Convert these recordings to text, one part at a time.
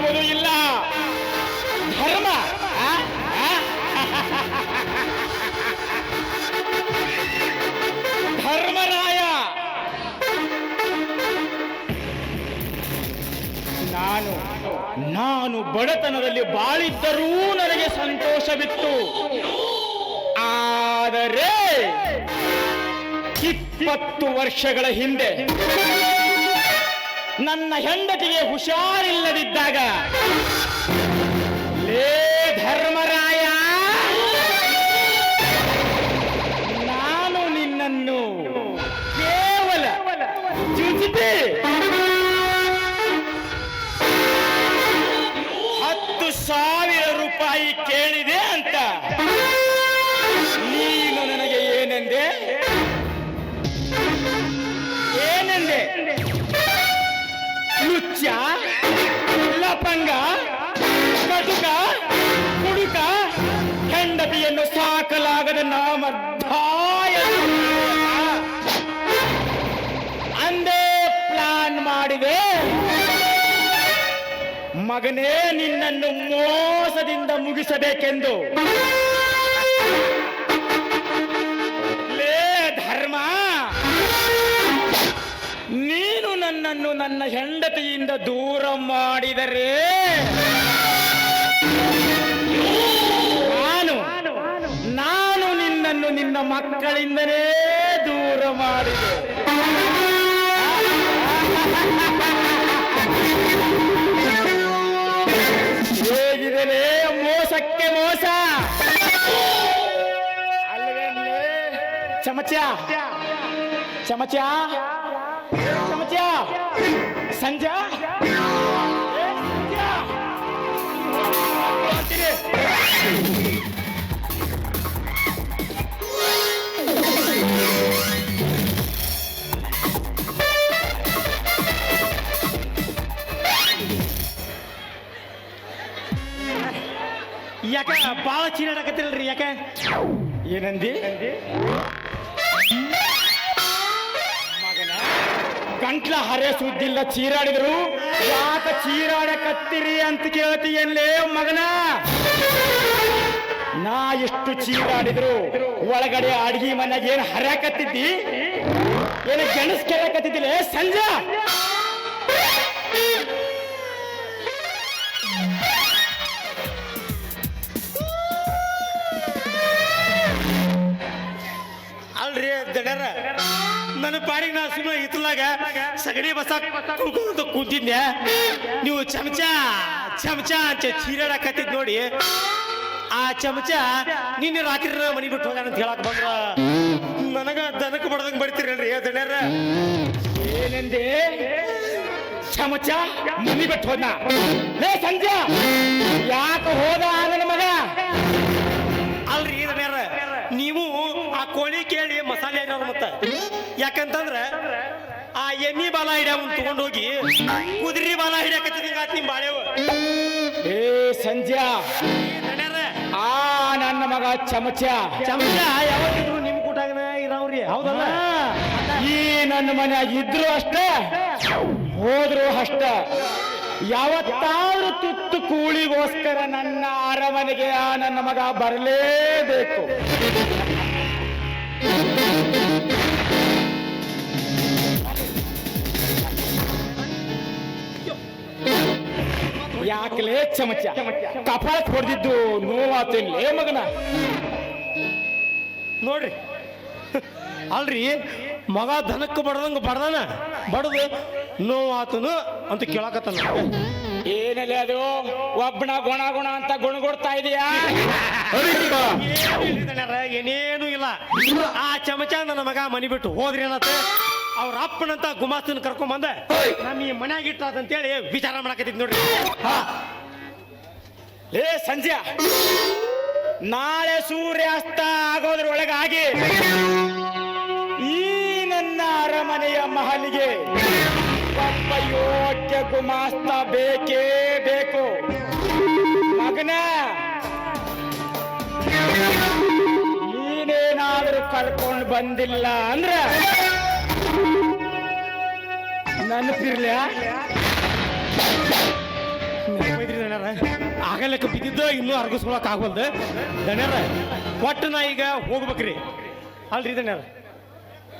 ಬಗ್ಗುವುದು ಇಲ್ಲ. ಧರ್ಮ. ಧರ್ಮರಾಯ. ನಾನು ನಾನು ಬಡತನದಲ್ಲಿ ಬಾಳಿದ್ದರೂ ನನಗೆ ಸಂತೋಷವಿತ್ತು ಆದರೆ ಇಪ್ಪತ್ತು ವರ್ಷಗಳ ಹಿಂದೆ ನನ್ನ ಹೆಂಡತಿಗೆ ಹುಷಾರಿಲ್ಲದಿದ್ದಾಗ, ಲೇ ಧರ್ಮರಾಯ! ನಾನು ನಿನ್ನನ್ನು ಕೇವಲ ಚುಚಿತೆ ಹತ್ತು ಸಾವಿರ ರೂಪಾಯಿ ಕೇಳಿದೆ ಅಂತ ನೀನು ನನಗೆ ಏನೆಂದೆ? ಏನೆಂದೆ? ಮಗನೇ, ನಿನ್ನನ್ನು ಮೋಸದಿಂದ ಮುಗಿಸಬೇಕೆಂದು. ಲೇ ಧರ್ಮ! ನೀನು ನನ್ನನ್ನು ನನ್ನ ಹೆಂಡತಿಯಿಂದ ದೂರ ಮಾಡಿದರೆ ನಾನು ನಾನು ನಿನ್ನನ್ನು ನಿನ್ನ ಮಕ್ಕಳಿಂದಲೇ ದೂರ ಮಾಡಿದೆ. ಮೋಸಕ್ಕೆ ಮೋಸ? ಚಮಚ. ಚಮಚ. ಚಮಚ. ಸಂಜಾ. ಯಾಕ ಚೀನಾಡಕತ್ತಿರಲ್ರಿ ಯಾಕ? ಏನಂದಿ? ಮಗನ, ಗಂಟ್ಲ ಹರೆ ಸುದ್ದಿಲ್ಲ ಚೀರಾಡಿದ್ರು. ಯಾಕ ಚೀರಾಡಕತ್ತೀರಿ ಅಂತ ಕೇಳ್ತೀಯಲ್ಲೇ ಮಗನ? ನಾ ಎಷ್ಟು ಚೀರಾಡಿದ್ರು. ಒಳಗಡೆ ಅಡ್ಗಿ ಮನೆಗೆ ಏನ್ ಹರ್ಯಾಕತ್ತಿದ್ದಿ? ಏನು ಗೆಣಸ್ ಕೇಳಕತ್ತಿದ್ದಿಲ್ಲ ಸಂಜೆ? ನನ್ನ ಪಾಡಿಗೆ ನಾ ಸುಮ್ಮನೆ ಇತ್ತಲಾಗ ಸಗಣಿ ಬಸ ಕೂತಿದ್ದೆ. ನೀವು ಚಮಚ ಚಮಚ ಅಂತ ಚೀರಾಡಕತ್ತಿದ್ ನೋಡಿ. ಆ ಚಮಚ ನಿನ್ನೆ ರಾತ್ರಿ ಮನಿ ಬಿಟ್ಟು ಹೋಗ ಅಂತ ಹೇಳಕ್ ಬಂದ್ರ. ನನಗ ದನಕ್ಕೆ ಬಡ್ದಂಗ್ ಬಡಿತೀರಲ್ರಿ ದಣ್ಯರ? ಏನಂದೆ? ಚಮಚ ಮನಿ ಬಿಟ್ಟು ಹೋದ ಲೇ ಸಂಜೆ ಯಾಕ ಹೋದ ನನ್ನ ಮಗ? ಅಲ್ರಿ ದಣ್ಯರ ನೀವು ಆ ಕೋಳಿ ಕೇಳಿ ಮಸಾಲೆ ಏನಾದ್ರು ಮತ್ತ? ಯಾಕಂತಂದ್ರ ಆ ಎಮ್ಮಿ ಬಾಲ ಹಿಡ್ಯಾವ ತಗೊಂಡ್ ಹೋಗಿ ಕುದುರೆ ಬಾಲ ಹಿಡ್ಯಾಕತ್ತಿದಂಗ ಆತ್ ನಿಮ್ ಬಾಳೆವ ಏ ಸಂಜೆ ಆ ನನ್ನ ಮಗ ಚಮಚ. ಚಮಚ ಯಾವತ್ತಿದ್ರು ನಿಮ್ ಕೂಟಾಗನ ಇರಾವ್ರಿ. ಹೌದಲ್ಲ? ಈ ನನ್ನ ಮನ್ಯಾಗ ಇದ್ರು ಅಷ್ಟೇ ಹೋದ್ರು ಅಷ್ಟ. ಯಾವತ್ತಾದ್ರೂ ತುತ್ತು ಕೂಳಿಗೋಸ್ಕರ ನನ್ನ ಅರಮನೆಗೆ ಆ ನನ್ನ ಮಗ ಬರಲೇಬೇಕು. ಯಾಕಲೇ ಚಮಚ. ಕಪಾಳ ಹೊಡೆದಿದ್ದು ನೋವಾತೇನ್ಲೇ ಮಗನ? ನೋಡ್ರಿ. ಅಲ್ರಿ ಮಗ ದನಕ್ಕೆ ಬಡದಂಗ ಬಡದನ? ಬಡದು ನೋವಾತನು ಅಂತ ಕೇಳಕತ್ತಾನ. ಏನಿಲ್ಲ ಅದು ಒಬ್ಬನ ಗುಣ ಗುಣ ಅಂತ ಗುಣಗೊಡ್ತಾ ಇದೆಯಾ? ಏನೇನು ಇಲ್ಲ. ಆ ಚಮಚ ನನ್ನ ಮಗ ಮನಿ ಬಿಟ್ಟು ಹೋದ್ರಿ ಏನತ್ತ ಅವ್ರ ಅಪ್ಪನಂತ ಗುಮಾಸ್ತನ ಕರ್ಕೊಂಡ್ ಬಂದ. ನಮ್ಮ ಈ ಮನ್ಯಾಗ ಇಟ್ಟಾದಂತೇಳಿ ವಿಚಾರ ಮಾಡಕತ್ತಿದ್ ನೋಡ್ರಿ. ಲೇ ಸಂಜೆ ನಾಳೆ ಸೂರ್ಯಾಸ್ತ ಆಗೋದ್ರ ಒಳಗಾಗಿ ಈ ನನ್ನ ಅರಮನೆಯ ಮಹಲಿಗೆ ಒಬ್ಬ ಯೋಗ್ಯ ಗುಮಾಸ್ತ ಬೇಕೇ ಬೇಕು. ಮಗನ, ನೀನೇನಾದ್ರೂ ಕರ್ಕೊಂಡು ಬಂದಿಲ್ಲ ಅಂದ್ರ ನೆನಪಿರ್ಲ ಆಗಲಕ್ಕ ಬಿದ್ದಿದ್ದ ಇನ್ನೂ ಅರ್ಗಿಸ್ಕೊಳಕ್ ಆಗವಲ್ದು. ದಣ್ಯರ, ಒಟ್ಟು ನಾ ಈಗ ಹೋಗ್ಬೇಕ್ರಿ. ಅಲ್ರಿ ದಣ್ಯರ?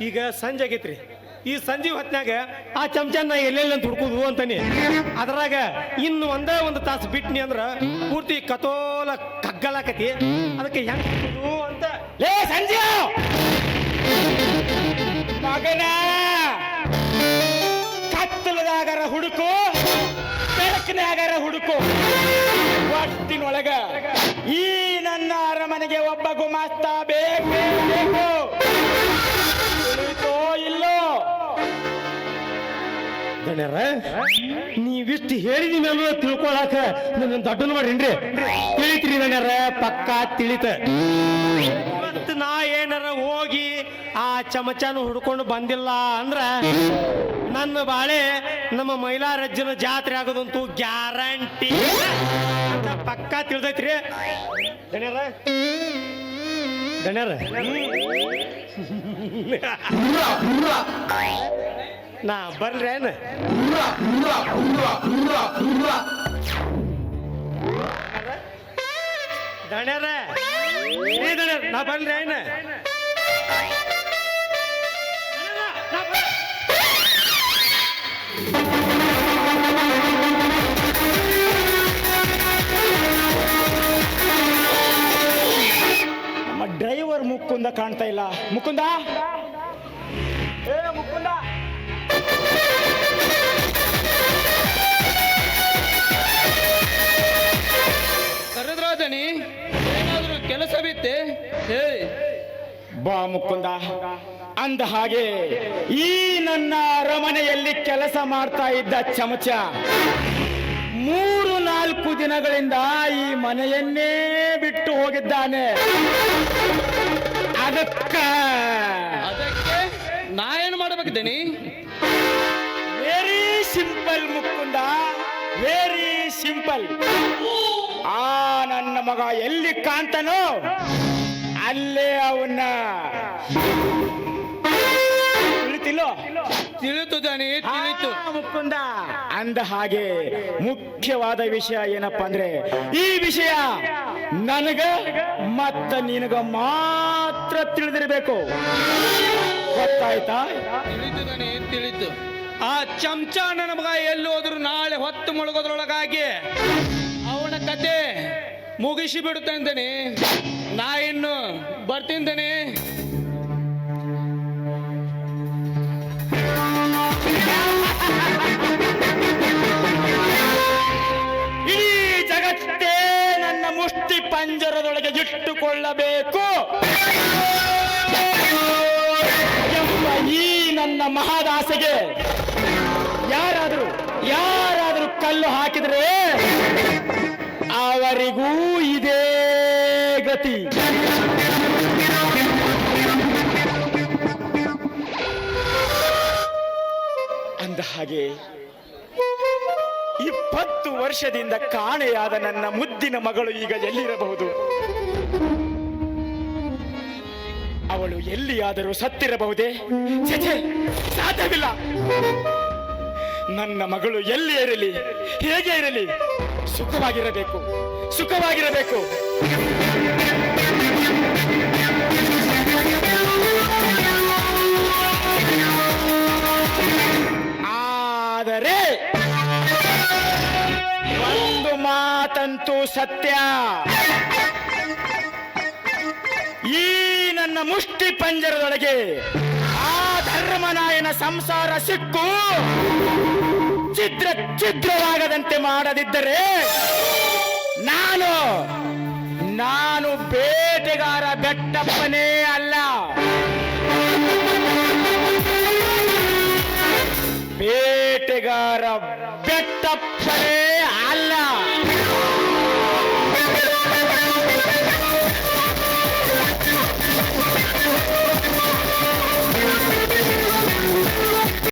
ಈಗ ಸಂಜೆ ಆಗೈತ್ರಿ. ಈ ಸಂಜೆ ಹೊತ್ನ್ಯಾಗ ಆ ಚಮಚನ ಎಲ್ಲೆಲ್ಲ ಅಂತ ಹುಡ್ಕೋದು ಅಂತಾನೆ. ಅದ್ರಾಗ ಇನ್ನು ಒಂದೇ ಒಂದು ತಾಸು ಬಿಟ್ನಿ ಅಂದ್ರ ಪೂರ್ತಿ ಕತೋಲ ಕಗ್ಗಲಾಕತಿ. ಅದಕ್ಕೆ ಹೆಂಗ್ ಅಂತ ಲೇ ಸಂಜೆ! ಮಗನ! ಕತ್ತಲದಾಗರ ಹುಡುಕು ಬೆಳಕಿನಾಗರ ಹುಡುಕು. ಒಟ್ಟಿನೊಳಗ ಈ ನನ್ನ ಅರಮನೆಗೆ ಒಬ್ಬ ಗುಮಾಸ್ತ ಬೇಕು ಬೇಕು. ತಿಳಿತೋ ಇಲ್ಲೋ? ದಣ್ಯರ ನೀವಿಷ್ಟು ಹೇಳಿದ ಮೇಲೆ ತಿಳ್ಕೊಳಕ ನನ್ನ ದೊಡ್ಡನ್ ಮಾಡ್ರಿ ತಿಳಿತ್ರಿ ದಣ್ಯರ ಪಕ್ಕಾ ತಿಳಿತ. ಇವತ್ತು ನಾ ಏನಾರ ಹೋಗಿ ಆ ಚಮಚನ ಹುಡ್ಕೊಂಡು ಬಂದಿಲ್ಲ ಅಂದ್ರ ನನ್ನ ಬಾಳೆ ನಮ್ಮ ಮೈಲಾರಜ್ಜನ ಜಾತ್ರೆ ಆಗೋದಂತೂ ಗ್ಯಾರಂಟಿ. ಪಕ್ಕಾ ತಿಳಿದೈತ್ರಿ. ದಣ್ಯರ ದಣ್ಯರ ನಾ ಬರ್ಲೇನು. ದಣ್ಯರ ಏ ದಣ್ಯರ ನಾ ಬರ್ಲಿ ಮುಕ್ಕುಂದ ಕಾಣ್ತಾ ಇಲ್ಲ. ಮುಕುಂದ? ಏ ಮುಕುಂದ! ಏನಾದ್ರೂ ಕೆಲಸ ಬಿತ್ತೆ? ಹೇಳಿ. ಬಾ ಮುಕುಂದ. ಅಂದ ಹಾಗೆ ಈ ನನ್ನ ಅರಮನೆಯಲ್ಲಿ ಕೆಲಸ ಮಾಡ್ತಾ ಇದ್ದ ಚಮಚ ಮೂರು ನಾಲ್ಕು ದಿನಗಳಿಂದ ಈ ಮನೆಯನ್ನೇ ಬಿಟ್ಟು ಹೋಗಿದ್ದಾನೆ. ಅದಕ್ಕ? ಅದಕ್ಕೆ? ನಾ ಏನು ಮಾಡಬೇಕಿದ್ದೀನಿ? Very simple Mukunda very simple ಆ ನನ್ನ ಮಗ ಎಲ್ಲಿ ಕಾಣ್ತಾನೋ ಅಲ್ಲೇ ಅವನ್ನ. ತಿಳಿತಿಲ್ಲೋ ತಿಳಿತು ದನಿ ತಿಳಿತು. ಮುಕುಂದ. ಅಂದ ಹಾಗೆ ಮುಖ್ಯವಾದ ವಿಷಯ ಏನಪ್ಪಾ ಅಂದ್ರೆ ಈ ವಿಷಯ ನನಗ ಮತ್ತ ನಿನಗ ಮಾತ್ರ ತಿಳಿದಿರಬೇಕು. ಗೊತ್ತಾಯ್ತಾ? ತಿಳಿತು ದನಿ ತಿಳಿತು. ಆ ಚಮಚ ನನ್ನ ಮಗ ಎಲ್ಲಿ ಹೋದ್ರು ನಾಳೆ ಹೊತ್ತು ಮುಳುಗೋದ್ರೊಳಗಾಗಿ ಅವನ ಕತೆ ಮುಗಿಸಿ ಬಿಡುತ್ತೇನೆ ನಾ ಇನ್ನು ಬರ್ತೀನಿ ಪಂಜರದೊಳಗೆ ಇಟ್ಟುಕೊಳ್ಳಬೇಕು. ಎಂಬ ಈ ನನ್ನ ಮಹಾದಾಸೆಗೆ ಯಾರಾದರೂ ಯಾರಾದರೂ ಕಲ್ಲು ಹಾಕಿದರೆ ಅವರಿಗೂ ಇದೇ ಗತಿ. ಅಂದ ಹಾಗೆ ಇಪ್ಪತ್ತು ವರ್ಷದಿಂದ ಕಾಣೆಯಾದ ನನ್ನ ಮುದ್ದಿನ ಮಗಳು ಈಗ ಎಲ್ಲಿರಬಹುದು? ಅವಳು ಎಲ್ಲಿಯಾದರೂ ಸತ್ತಿರಬಹುದೇ? ಸಾಧ್ಯವಿಲ್ಲ. ನನ್ನ ಮಗಳು ಎಲ್ಲಿ ಇರಲಿ, ಹೇಗೆ ಇರಲಿ, ಸುಖವಾಗಿರಬೇಕು ಸುಖವಾಗಿರಬೇಕು. ಆದರೆ ಮಾತಂತೂ ಸತ್ಯ. ಈ ನನ್ನ ಮುಷ್ಟಿ ಪಂಜರದೊಳಗೆ ಆ ಧರ್ಮನಾಯನ ಸಂಸಾರ ಸಿಕ್ಕು. ಚಿತ್ರ ಚಿತ್ರವಾಗದಂತೆ ಮಾಡದಿದ್ದರೆ ನಾನು ನಾನು ಬೇಟೆಗಾರ ಬೆಟ್ಟಪ್ಪನೇ.